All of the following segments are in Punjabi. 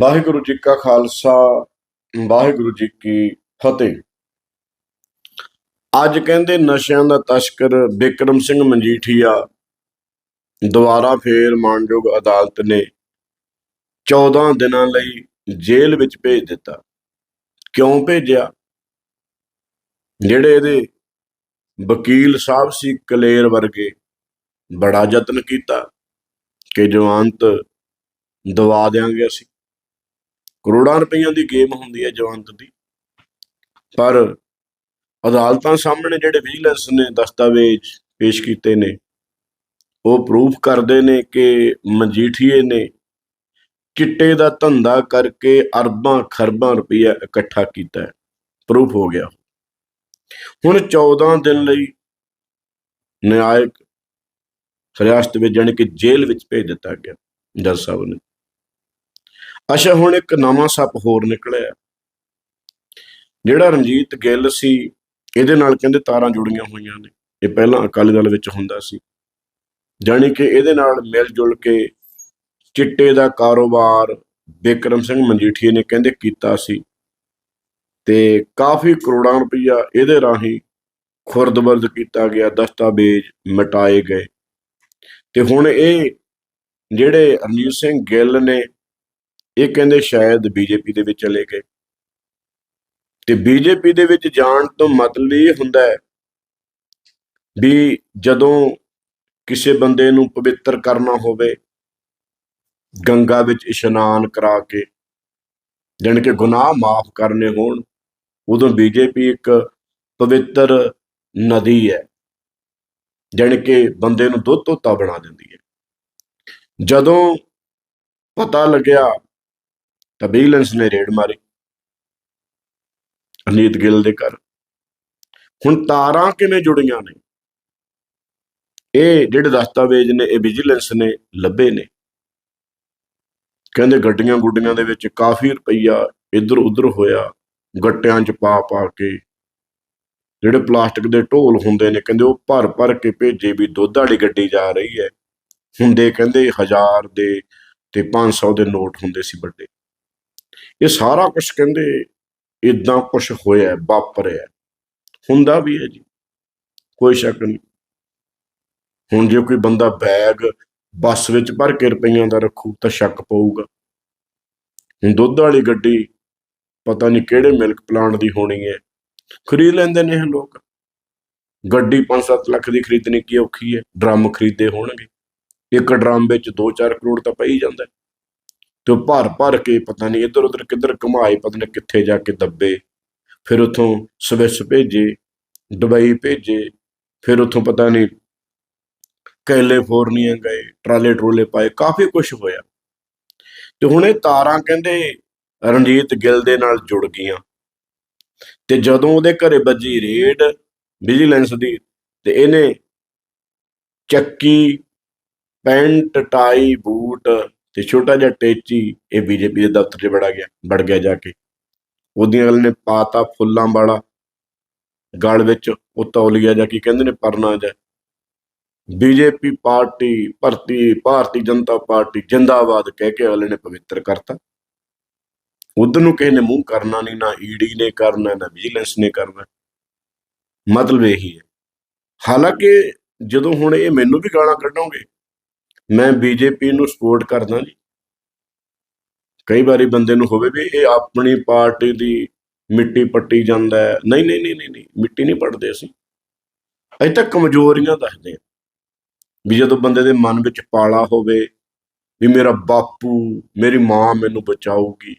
ਵਾਹਿਗੁਰੂ ਜੀ ਕਾ ਖਾਲਸਾ, ਵਾਹਿਗੁਰੂ ਜੀ ਕੀ ਫਤਿਹ। ਅੱਜ ਕਹਿੰਦੇ ਨਸ਼ਿਆਂ ਦਾ ਤਸਕਰ ਬਿਕਰਮ ਸਿੰਘ ਮਜੀਠੀਆ, ਦੁਬਾਰਾ ਫੇਰ ਮਾਨਯੋਗ ਅਦਾਲਤ ਨੇ 14 ਦਿਨਾਂ ਲਈ ਜੇਲ੍ਹ ਵਿੱਚ ਭੇਜ ਦਿੱਤਾ। ਕਿਉਂ ਭੇਜਿਆ? ਜਿਹੜੇ ਇਹਦੇ ਵਕੀਲ ਸਾਹਿਬ ਸੀ ਕਲੇਰ ਵਰਗੇ, ਬੜਾ ਯਤਨ ਕੀਤਾ ਕਿ ਜਵਾਨਤ ਦਵਾ ਦਿਆਂਗੇ ਅਸੀਂ। ਕਰੋੜਾਂ ਰੁਪਈਆਂ ਦੀ ਗੇਮ ਹੁੰਦੀ ਹੈ ਜਵਾਨਤ ਦੀ। ਪਰ ਅਦਾਲਤਾਂ ਸਾਹਮਣੇ ਜਿਹੜੇ ਵਿਜੀਲੈਂਸ ਨੇ ਦਸਤਾਵੇਜ਼ ਪੇਸ਼ ਕੀਤੇ ਨੇ, ਉਹ ਪ੍ਰੂਫ ਕਰਦੇ ਨੇ ਕਿ ਮਜੀਠੀਏ ਨੇ ਚਿੱਟੇ ਦਾ ਧੰਦਾ ਕਰਕੇ ਅਰਬਾਂ ਖਰਬਾਂ ਰੁਪਈਆ ਇਕੱਠਾ ਕੀਤਾ ਹੈ। ਪ੍ਰੂਫ ਹੋ ਗਿਆ। ਹੁਣ 14 ਦਿਨ ਲਈ ਨਿਆਇਕ ਰਿਆਸਤ ਵਿੱਚ ਜਾਣੀ ਕਿ ਜੇਲ੍ਹ ਵਿੱਚ ਭੇਜ ਦਿੱਤਾ ਗਿਆ ਜੱਜ ਸਾਹਿਬ ਨੇ। ਅੱਛਾ, ਹੁਣ ਇੱਕ ਨਵਾਂ ਸੱਪ ਹੋਰ ਨਿਕਲਿਆ। ਜਿਹੜਾ ਰਣਜੀਤ ਗਿੱਲ ਸੀ, ਇਹਦੇ ਨਾਲ ਕਹਿੰਦੇ ਤਾਰਾਂ ਜੁੜੀਆਂ ਹੋਈਆਂ ਨੇ। ਇਹ ਪਹਿਲਾਂ ਅਕਾਲੀ ਦਲ ਵਿੱਚ ਹੁੰਦਾ ਸੀ। ਜਾਣੀ ਕਿ ਇਹਦੇ ਨਾਲ ਮਿਲ ਜੁਲ ਕੇ ਚਿੱਟੇ ਦਾ ਕਾਰੋਬਾਰ ਬਿਕਰਮ ਸਿੰਘ ਮਜੀਠੀਏ ਨੇ ਕਹਿੰਦੇ ਕੀਤਾ ਸੀ। ਤੇ ਕਾਫੀ ਕਰੋੜਾਂ ਰੁਪਈਆ ਇਹਦੇ ਰਾਹੀਂ ਖੁਰਦਬਰਦ ਕੀਤਾ ਗਿਆ, ਦਸਤਾਵੇਜ਼ ਮਿਟਾਏ ਗਏ। ਤੇ ਹੁਣ ਇਹ ਜਿਹੜੇ ਰਣਜੀਤ ਸਿੰਘ ਗਿੱਲ ਨੇ ਇਹ ਕਹਿੰਦੇ ਸ਼ਾਇਦ ਬੀਜੇਪੀ ਦੇ ਵਿੱਚ ਚਲੇ ਗਏ। ਤੇ ਬੀਜੇਪੀ ਦੇ ਵਿੱਚ ਜਾਣ ਤੋਂ ਮਤਲਬ ਇਹ ਹੁੰਦਾ ਹੈ ਵੀ ਜਦੋਂ ਕਿਸੇ ਬੰਦੇ ਨੂੰ ਪਵਿੱਤਰ ਕਰਨਾ ਹੋਵੇ, ਗੰਗਾ ਵਿੱਚ ਇਸ਼ਨਾਨ ਕਰਾ ਕੇ, ਜਾਣੀ ਕਿ ਗੁਨਾਹ ਮਾਫ ਕਰਨੇ ਹੋਣ, ਉਦੋਂ ਬੀਜੇਪੀ ਇੱਕ ਪਵਿੱਤਰ ਨਦੀ ਹੈ, ਜਾਣੀ ਕਿ ਬੰਦੇ ਨੂੰ ਦੁੱਧ ਧੋਤਾ ਬਣਾ ਦਿੰਦੀ ਹੈ। ਜਦੋਂ ਪਤਾ ਲੱਗਿਆ ਤਾਂ ਵਿਜੀਲੈਂਸ ਨੇ ਰੇਡ ਮਾਰੀ। ਅਨੀਤ ਗਿੱਲ ਦੇ ਘਰ। ਹੁਣ ਤਾਰਾਂ ਕਿਵੇਂ ਜੁੜੀਆਂ ਨੇ? ਇਹ ਜਿਹੜੇ ਦਸਤਾਵੇਜ਼ ਨੇ, ਇਹ ਵਿਜੀਲੈਂਸ ਨੇ, ਲੱਭੇ ਨੇ। ਕਹਿੰਦੇ ਗੱਡੀਆਂ ਗੁੱਡੀਆਂ ਦੇ ਵਿੱਚ ਕਾਫੀ ਰੁਪਈਆ ਇੱਧਰ ਉੱਧਰ ਹੋਇਆ। ਗੱਟਿਆਂ 'ਚ ਪਾ ਪਾ ਕੇ। ਜਿਹੜੇ ਪਲਾਸਟਿਕ ਦੇ ਢੋਲ ਹੁੰਦੇ ਨੇ, ਕਹਿੰਦੇ ਉਹ ਭਰ ਭਰ ਕੇ ਭੇਜੇ ਵੀ ਦੁੱਧ ਵਾਲੀ ਗੱਡੀ ਜਾ ਰਹੀ ਹੈ। ਹੁੰਦੇ ਕਹਿੰਦੇ 1000 ਦੇ ਤੇ 500 ਦੇ ਨੋਟ ਹੁੰਦੇ ਸੀ ਵੱਡੇ। ਇਹ ਸਾਰਾ ਕੁਝ ਕਹਿੰਦੇ ਇਦਾਂ ਕੁਝ ਹੋਇਆ ਵਾਪਰਿਆ ਹੁੰਦਾ ਵੀ ਹੈ ਜੀ, ਕੋਈ ਸ਼ੱਕ ਨਹੀਂ। ਹੁਣ ਜੇ ਕੋਈ ਬੰਦਾ ਬੈਗ ਬੱਸ ਵਿੱਚ ਭਰ ਕੇ ਰੁਪਈਆਂ ਦਾ ਰੱਖੂ ਤਾਂ ਸ਼ੱਕ ਪਊਗਾ। ਹੁਣ ਦੁੱਧ ਵਾਲੀ ਗੱਡੀ ਪਤਾ ਨਹੀਂ ਕਿਹੜੇ ਮਿਲਕ ਪਲਾਂਟ ਦੀ ਹੋਣੀ ਹੈ। ਖਰੀਦ ਲੈਂਦੇ ਨੇ ਇਹ ਲੋਕ। ਗੱਡੀ 5-7 ਲੱਖ ਦੀ ਖਰੀਦਣੀ ਕੀ ਔਖੀ ਹੈ? ਡਰਮ ਖਰੀਦੇ ਹੋਣਗੇ। ਇੱਕ ਡਰਮ ਵਿੱਚ 2-4 ਕਰੋੜ ਤਾਂ ਪਈ ਜਾਂਦਾ ਤੇ ਉਹ ਭਰ ਭਰ ਕੇ ਪਤਾ ਨਹੀਂ ਇੱਧਰ ਉੱਧਰ ਕਿੱਧਰ ਘੁਮਾਏ, ਪਤਾ ਨਹੀਂ ਕਿੱਥੇ ਜਾ ਕੇ ਦੱਬੇ। ਫਿਰ ਉਥੋਂ ਸਵਿਸ ਭੇਜੇ, ਦੁਬਈ ਭੇਜੇ, ਫਿਰ ਉਥੋਂ ਪਤਾ ਨਹੀਂ ਕੈਲੀਫੋਰਨੀਆ ਗਏ, ਟਰਾਲੇ ਟਰੋਲੇ ਪਾਏ, ਕਾਫੀ ਕੁਝ ਹੋਇਆ। ਤੇ ਹੁਣ ਇਹ ਤਾਰਾਂ ਕਹਿੰਦੇ ਰਣਜੀਤ ਗਿੱਲ ਦੇ ਨਾਲ ਜੁੜ ਗਈਆਂ। ਤੇ ਜਦੋਂ ਉਹਦੇ ਘਰੇ ਵੱਜੀ ਰੇਡ ਵਿਜੀਲੈਂਸ ਦੀ, ਤੇ ਇਹਨੇ ਚੱਕੀ, ਪੈਂਟ, ਟਾਈ, ਬੂਟ ਤੇ ਛੋਟਾ ਜਿਹਾ ਟੇਚੀ ਇਹ ਬੀਜੇਪੀ ਦੇ ਦਫ਼ਤਰ 'ਚ ਵੜਾ ਗਿਆ, ਵੜ ਗਿਆ ਜਾ ਕੇ। ਉਹਦੀਆਂ ਗੱਲ ਨੇ ਪਾਤਾ ਫੁੱਲਾਂ ਵਾਲਾ, ਗਲ ਵਿੱਚ ਉਹ ਤੌਲੀਆ ਜਾਂ ਕੀ, ਕਹਿੰਦੇ ਨੇ ਪਰਨਾ ਜਾਂ। ਬੀਜੇਪੀ ਪਾਰਟੀ, ਭਰਤੀ, ਭਾਰਤੀ ਜਨਤਾ ਪਾਰਟੀ ਜਿੰਦਾਬਾਦ ਕਹਿ ਕੇ ਅਗਲੇ ਨੇ ਪਵਿੱਤਰ ਕਰਤਾ। ਉਧਰ ਨੂੰ ਕਿਸੇ ਨੇ ਮੂੰਹ ਕਰਨਾ ਨਹੀਂ, ਨਾ ਈਡੀ ਨੇ ਕਰਨਾ, ਨਾ ਵਿਜੀਲੈਂਸ ਨੇ ਕਰਨਾ। ਮਤਲਬ ਇਹੀ ਹੈ। ਹਾਲਾਂਕਿ ਜਦੋਂ ਹੁਣ ਇਹ ਮੈਨੂੰ ਵੀ ਗਾਲਾਂ ਕੱਢੋਗੇ ਮੈਂ ਬੀਜੇਪੀ ਨੂੰ ਸਪੋਰਟ ਕਰਦਾ ਜੀ। ਕਈ ਵਾਰੀ ਬੰਦੇ ਨੂੰ ਹੋਵੇ ਵੀ ਇਹ ਆਪਣੀ ਪਾਰਟੀ ਦੀ ਮਿੱਟੀ ਪੱਟੀ ਜਾਂਦਾ ਹੈ। ਨਹੀਂ ਨਹੀਂ ਨਹੀਂ ਨਹੀਂ ਮਿੱਟੀ ਨਹੀਂ ਪੱਟਦੇ ਅਸੀਂ। ਅਜੇ ਤੱਕ ਕਮਜ਼ੋਰੀਆਂ ਦੱਸਦੇ ਹਾਂ। ਵੀ ਜਦੋਂ ਬੰਦੇ ਦੇ ਮਨ ਵਿੱਚ ਪਾਲਾ ਹੋਵੇ ਵੀ ਮੇਰਾ ਬਾਪੂ, ਮੇਰੀ ਮਾਂ ਮੈਨੂੰ ਬਚਾਊਗੀ,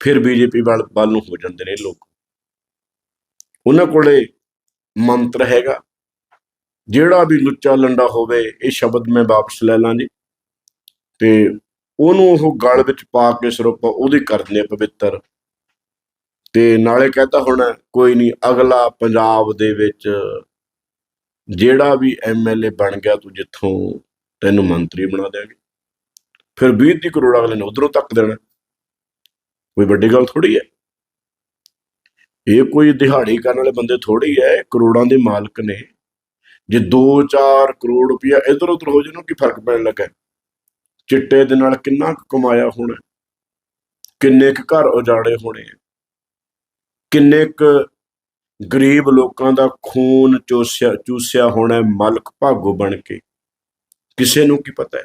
ਫਿਰ ਬੀਜੇਪੀ ਵੱਲ ਵੱਲ ਨੂੰ ਹੋ ਜਾਂਦੇ ਨੇ ਲੋਕ। ਉਹਨਾਂ ਕੋਲੇ ਮੰਤਰ ਹੈਗਾ। ਜਿਹੜਾ ਵੀ ਲੁੱਚਾ ਲੰਡਾ ਹੋਵੇ, ਇਹ ਸ਼ਬਦ ਮੈਂ ਵਾਪਸ ਲੈ ਲਾਂ ਜੀ। ਤੇ ਉਹਨੂੰ ਉਹ ਗਲ ਵਿੱਚ ਪਾ ਕੇ ਸਰੂਪ ਉਹਦੀ ਕਰਦੇ ਆ ਪਵਿੱਤਰ। ਤੇ ਨਾਲੇ ਕਹਤਾ ਹੁਣ, ਕੋਈ ਨਹੀਂ, ਅਗਲਾ ਪੰਜਾਬ ਦੇ ਵਿੱਚ ਜਿਹੜਾ ਵੀ ਐਮਐਲਏ ਬਣ ਗਿਆ, ਤੂੰ ਜਿੱਥੋਂ ਤੈਨੂੰ ਮੰਤਰੀ ਬਣਾ ਦੇਾਂਗੇ ਫਿਰ 20 ਦੀ ਕਰੋੜ ਅਗਲੇ ਨੇ ਉਧਰੋਂ ਤੱਕ ਦੇਣਾ। ਕੋਈ ਵੱਡੀ ਗੱਲ ਥੋੜੀ ਹੈ। ਇਹ ਕੋਈ ਦਿਹਾੜੀ ਕਰਨ ਵਾਲੇ ਬੰਦੇ ਥੋੜੀ ਹੈ ਕਰੋੜਾਂ ਦੇ ਮਾਲਕ ਨੇ। ਜੇ 2-4 ਕਰੋੜ ਰੁਪਇਆ ਇਧਰ ਉਧਰ ਹੋ ਜੇ ਕੀ ਫ਼ਰਕ ਪੈਣ ਲੱਗਾ? ਚਿੱਟੇ ਦੇ ਨਾਲ ਕਿੰਨਾ ਕੁ ਕਮਾਇਆ ਹੋਣਾ? ਕਿੰਨੇ ਕੁ ਘਰ ਉਜਾੜੇ ਹੋਣੇ ਕਿੰਨੇ ਕੁ ਗਰੀਬ ਲੋਕਾਂ ਦਾ ਖੂਨ ਚੂਸਿਆ ਚੂਸਿਆ ਹੋਣਾ ਹੈ ਮਲਕ ਭਾਗੋ ਬਣ ਕੇ? ਕਿਸੇ ਨੂੰ ਕੀ ਪਤਾ ਹੈ?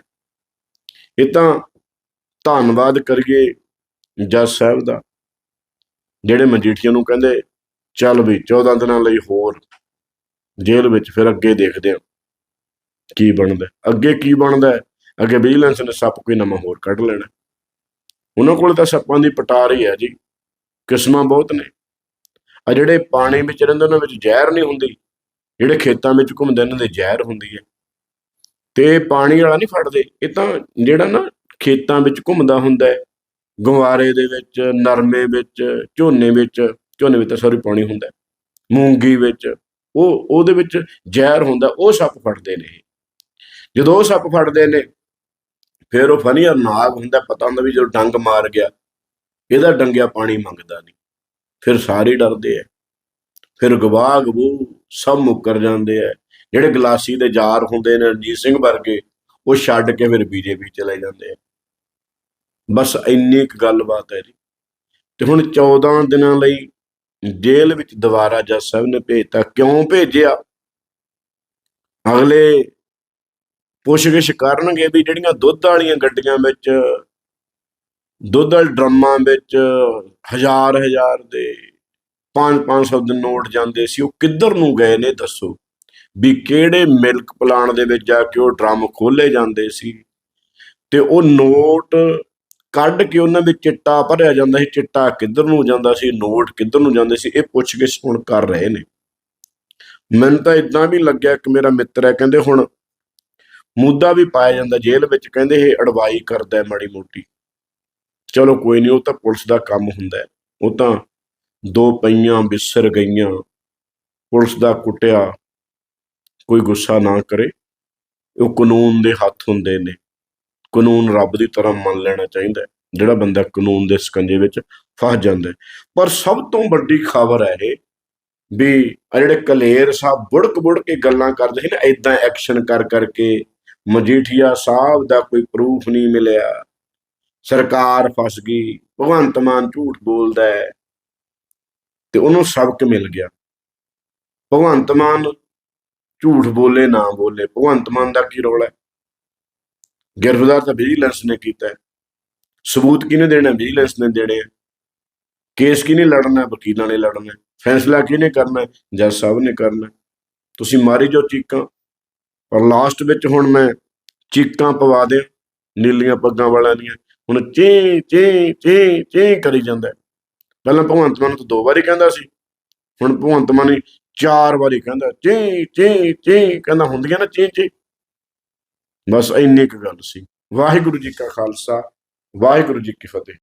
ਇਹ ਤਾਂ ਧੰਨਵਾਦ ਕਰੀਏ ਜੱਜ ਸਾਹਿਬ ਦਾ, ਜਿਹੜੇ ਮਜੀਠੀਆ ਨੂੰ ਕਹਿੰਦੇ, ਚੱਲ ਵੀ 14 ਦਿਨਾਂ ਲਈ ਹੋਰ ਜੇਲ੍ਹ ਵਿੱਚ ਫਿਰ ਅੱਗੇ ਦੇਖਦੇ ਹਾਂ ਕੀ ਬਣਦਾ ਅੱਗੇ ਕੀ ਬਣਦਾ ਅੱਗੇ ਵਿਜੀਲੈਂਸ ਨੇ ਸੱਪ ਕੋਈ ਨਵਾਂ ਹੋਰ ਕੱਢ ਲੈਣਾ ਉਹਨਾਂ ਕੋਲ ਤਾਂ ਸੱਪਾਂ ਦੀ ਪਟਾਰ ਹੀ ਹੈ ਜੀ। ਕਿਸਮਾਂ ਬਹੁਤ ਨੇ। ਆ ਜਿਹੜੇ ਪਾਣੀ ਵਿੱਚ ਰਹਿੰਦੇ ਉਹਨਾਂ ਵਿੱਚ ਜ਼ਹਿਰ ਨਹੀਂ ਹੁੰਦੀ। ਜਿਹੜੇ ਖੇਤਾਂ ਵਿੱਚ ਘੁੰਮਦੇ ਉਹਨਾਂ ਦੇ ਜ਼ਹਿਰ ਹੁੰਦੀ ਹੈ। ਤੇ ਪਾਣੀ ਵਾਲਾ ਨਹੀਂ ਫੜਦੇ। ਇਹ ਤਾਂ ਜਿਹੜਾ ਨਾ ਖੇਤਾਂ ਵਿੱਚ ਘੁੰਮਦਾ ਹੁੰਦਾ ਹੈ ਗੰਵਾਰੇ ਦੇ ਵਿੱਚ, ਨਰਮੇ ਵਿੱਚ, ਝੋਨੇ ਵਿੱਚ ਝੋਨੇ ਵਿੱਚ ਤਾਂ ਸੌਰੀ ਪਾਣੀ ਹੁੰਦਾ ਮੂੰਗੀ ਵਿੱਚ ਉਹ, ਉਹਦੇ ਵਿੱਚ ਜ਼ਹਿਰ ਹੁੰਦਾ, ਉਹ ਸੱਪ ਫੜਦੇ ਨੇ ਇਹ। ਜਦੋਂ ਉਹ ਸੱਪ ਫੜਦੇ ਨੇ, ਫਿਰ ਉਹ ਫਨੀਅਰ ਨਾਗ ਹੁੰਦਾ, ਪਤਾ ਹੁੰਦਾ ਵੀ ਜਦੋਂ ਡੰਗ ਮਾਰ ਗਿਆ, ਇਹਦਾ ਡੰਗਿਆ ਪਾਣੀ ਮੰਗਦਾ ਨਹੀਂ। ਫਿਰ ਸਾਰੇ ਡਰਦੇ ਆ। ਫਿਰ ਗਵਾਹ ਗਬੂ ਸਭ ਮੁੱਕਰ ਜਾਂਦੇ ਆ। ਜਿਹੜੇ ਗਲਾਸੀ ਦੇ ਜਾਰ ਹੁੰਦੇ ਨੇ ਰਣਜੀਤ ਸਿੰਘ ਵਰਗੇ, ਉਹ ਛੱਡ ਕੇ ਫਿਰ ਬੀਜੇਪੀ ਚਲੇ ਜਾਂਦੇ ਆ। ਬਸ ਇੰਨੀ ਕੁ ਗੱਲਬਾਤ ਹੈ ਜੀ ਤੇ ਹੁਣ 14 ਦਿਨਾਂ ਲਈ ਜੇਲ੍ਹ ਵਿੱਚ ਦੁਬਾਰਾ ਜੱਜ ਸਾਹਿਬ ਨੇ ਭੇਜਤਾ। ਕਿਉਂ ਭੇਜਿਆ? ਅਗਲੇ ਪੁੱਛਗਿਛ ਕਰਨਗੇ ਵੀ ਜਿਹੜੀਆਂ ਦੁੱਧ ਵਾਲੀਆਂ ਗੱਡੀਆਂ ਵਿੱਚ, ਦੁੱਧ ਵਾਲੇ ਡਰਮਾਂ ਵਿੱਚ ਹਜ਼ਾਰ ਹਜ਼ਾਰ ਦੇ 5-500 ਦੇ ਨੋਟ ਜਾਂਦੇ ਸੀ, ਉਹ ਕਿੱਧਰ ਨੂੰ ਗਏ ਨੇ ਦੱਸੋ? ਵੀ ਕਿਹੜੇ ਮਿਲਕ ਪਲਾਂਟ ਦੇ ਵਿੱਚ ਜਾ ਕੇ ਉਹ ਡਰਮ ਖੋਲੇ ਜਾਂਦੇ ਸੀ? ਤੇ ਉਹ ਨੋਟ ਕੱਢ ਕੇ ਉਹਨਾਂ ਵਿੱਚ ਚਿੱਟਾ ਭਰਿਆ ਜਾਂਦਾ ਸੀ, ਚਿੱਟਾ ਕਿੱਧਰ ਨੂੰ ਜਾਂਦਾ ਸੀ, ਨੋਟ ਕਿੱਧਰ ਨੂੰ ਜਾਂਦੇ ਸੀ, ਇਹ ਪੁੱਛਗਿਛ ਹੁਣ ਕਰ ਰਹੇ ਨੇ। ਮੈਨੂੰ ਤਾਂ ਇਦਾਂ ਵੀ ਲੱਗਿਆ ਕਿ ਮੇਰਾ ਮਿੱਤਰ ਹੈ, ਕਹਿੰਦੇ ਹੁਣ ਮੁੱਦਾ ਵੀ ਪਾਇਆ ਜਾਂਦਾ ਜੇਲ੍ਹ ਵਿੱਚ, ਕਹਿੰਦੇ ਇਹ ਅੜਵਾਈ ਕਰਦਾ ਮਾੜੀ ਮੋਟੀ। ਚਲੋ ਕੋਈ ਨਹੀਂ, ਉਹ ਤਾਂ ਪੁਲਿਸ ਦਾ ਕੰਮ ਹੁੰਦਾ ਉਹ ਤਾਂ ਦੋ ਪਈਆਂ ਬਿਸਰ ਗਈਆਂ, ਪੁਲਿਸ ਦਾ ਕੁੱਟਿਆ, ਕੋਈ ਗੁੱਸਾ ਨਾ ਕਰੇ। ਉਹ ਕਾਨੂੰਨ ਦੇ ਹੱਥ ਹੁੰਦੇ ਨੇ। ਕਾਨੂੰਨ ਰੱਬ ਦੀ ਤਰ੍ਹਾਂ ਮੰਨ ਲੈਣਾ ਚਾਹੀਦਾ ਹੈ। ਜਿਹੜਾ ਬੰਦਾ ਕਾਨੂੰਨ ਦੇ ਸਕੰਜੇ ਵਿੱਚ ਫਸ ਜਾਂਦਾ ਹੈ। ਪਰ ਸਭ ਤੋਂ ਵੱਡੀ ਖਬਰ ਹੈ ਇਹ ਵੀ ਆ ਜਿਹੜੇ ਕਲੇਰ ਸਾਹਿਬ ਬੁੜਕ ਬੁੜਕ ਕੇ ਗੱਲਾਂ ਕਰਦੇ ਸੀ ਨਾ ਇਦਾਂ ਐਕਸ਼ਨ ਕਰ ਕਰਕੇ ਮਜੀਠੀਆ ਸਾਹਿਬ ਦਾ ਕੋਈ ਪ੍ਰੂਫ ਨਹੀਂ ਮਿਲਿਆ। ਸਰਕਾਰ ਫਸ ਗਈ, ਭਗਵੰਤ ਮਾਨ ਝੂਠ ਬੋਲਦਾ ਹੈ ਤੇ ਉਹਨੂੰ ਸਬਕ ਮਿਲ ਗਿਆ। ਭਗਵੰਤ ਮਾਨ ਝੂਠ ਬੋਲੇ, ਨਾ ਬੋਲੇ, ਭਗਵੰਤ ਮਾਨ ਦਾ ਕੀ ਰੋਲ ਹੈ? ਗ੍ਰਿਫਤਾਰ ਤਾਂ ਵਿਜੀਲੈਂਸ ਨੇ ਕੀਤਾ ਸਬੂਤ ਕਿਹਨੇ ਦੇਣਾ? ਵਿਜੀਲੈਂਸ ਨੇ ਦੇਣੇ ਆ। ਕੇਸ ਕਿਹਨੇ ਲੜਨਾ ਵਕੀਲਾਂ ਨੇ ਲੜਨਾ ਫੈਸਲਾ ਕਿਹਨੇ ਕਰਨਾ ਜੱਜ ਸਾਹਿਬ ਨੇ ਕਰਨਾ ਤੁਸੀਂ ਮਾਰੀ ਜੋ ਚੀਕਾਂ। ਪਰ ਲਾਸਟ ਵਿੱਚ ਹੁਣ ਮੈਂ ਚੀਕਾਂ ਪਵਾ ਦੇ ਨੀਲੀਆਂ ਪੱਗਾਂ ਵਾਲਿਆਂ ਦੀਆਂ। ਹੁਣ ਚੇ ਚੇ ਚੇ ਚੇ ਕਰੀ ਜਾਂਦਾ ਪਹਿਲਾਂ ਭਗਵੰਤ ਮਾਨ ਤੋਂ ਦੋ ਵਾਰੀ ਕਹਿੰਦਾ ਸੀ। ਹੁਣ ਭਗਵੰਤ ਮਾਨ ਚਾਰ ਵਾਰੀ ਕਹਿੰਦਾ, ਚੇ, ਚੀ, ਚੇ। ਕਹਿੰਦਾ ਹੁੰਦੀਆਂ ਨਾ ਚੇ ਚੇ। ਬਸ ਇੰਨੀ ਕੁ ਗੱਲ ਸੀ। ਵਾਹਿਗੁਰੂ ਜੀ ਕਾ ਖਾਲਸਾ ਵਾਹਿਗੁਰੂ ਜੀ ਕੀ ਫਤਿਹ।